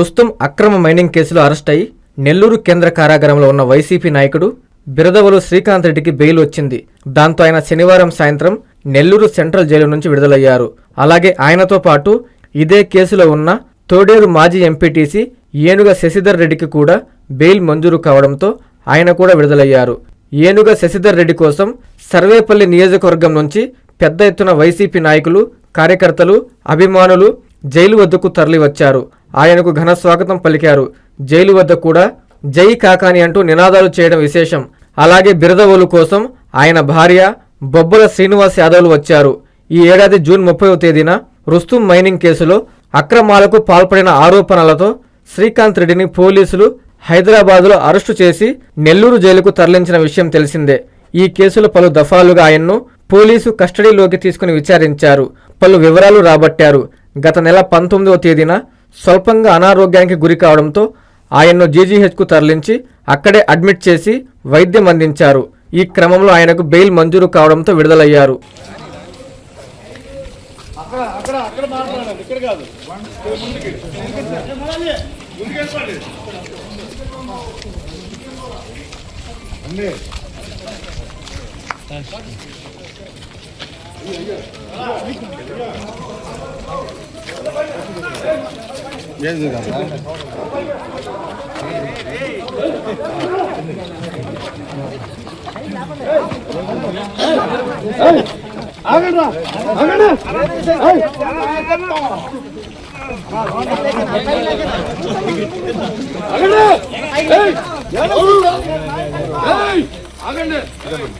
రుస్తుం అక్రమ మైనింగ్ కేసులో అరెస్ట్ అయి నెల్లూరు కేంద్ర కారాగారంలో ఉన్న వైసీపీ నాయకుడు బిరదవలు శ్రీకాంత్ రెడ్డికి బెయిల్ వచ్చింది. దాంతో ఆయన శనివారం సాయంత్రం నెల్లూరు సెంట్రల్ జైలు నుంచి విడుదలయ్యారు. అలాగే ఆయనతో పాటు ఇదే కేసులో ఉన్న తోడేరు మాజీ ఎంపీటీసీ ఏనుగ శశిధర్ రెడ్డికి కూడా బెయిల్ మంజూరు కావడంతో ఆయన కూడా విడుదలయ్యారు. ఏనుగ శశిధర్ రెడ్డి కోసం సర్వేపల్లి నియోజకవర్గం నుంచి పెద్ద ఎత్తున వైసీపీ నాయకులు కార్యకర్తలు అభిమానులు జైలు వద్దకు తరలివచ్చారు. ఆయనకు ఘన స్వాగతం పలికారు. జైలు వద్ద కూడా జై కాకాని అంటూ నినాదాలు చేయడం విశేషం. అలాగే బిరదవోలు కోసం ఆయన భార్య బొబ్బల శ్రీనివాస్ యాదవ్లు వచ్చారు. ఈ ఏడాది జూన్ ముప్పైవ తేదీన రుస్తుం మైనింగ్ కేసులో అక్రమాలకు పాల్పడిన ఆరోపణలతో శ్రీకాంత్ రెడ్డిని పోలీసులు హైదరాబాదులో అరెస్టు చేసి నెల్లూరు జైలుకు తరలించిన విషయం తెలిసిందే. ఈ కేసులో పలు దఫాలుగా ఆయన్ను పోలీసు కస్టడీలోకి తీసుకుని విచారించారు. పలు వివరాలు రాబట్టారు. గత నెల పంతొమ్మిదవ తేదీన స్వల్పంగా అనారోగ్యానికి గురి కావడంతో ఆయన్ను జీజీహెచ్కు తరలించి అక్కడే అడ్మిట్ చేసి వైద్యం అందించారు. ఈ క్రమంలో ఆయనకు బెయిల్ మంజూరు కావడంతో విడుదలయ్యారు. అక్కడ ఏది కదా ఆగండి ఆగండి ఆగండి ఆగండి.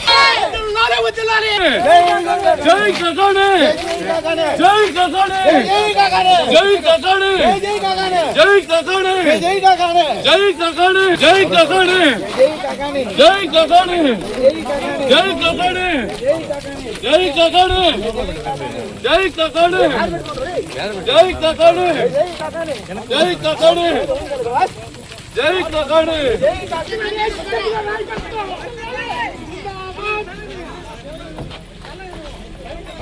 ఎవరు? ఏయ్! ఆగండి జై కకాణి జై కకాణి జై కకాణి జై కకాణి జై కకాణి జై కకాణి జై కకాణి జై కకాణి జై కకాణి జై కకాణి జై కకాణి జై కకాణి జై కసాడే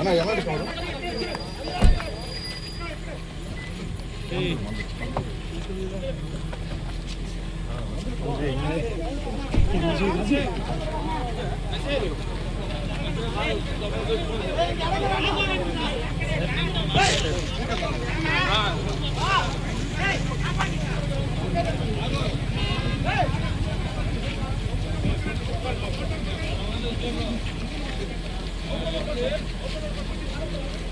ಅಣ್ಣ ಎಲ್ಲ Hey!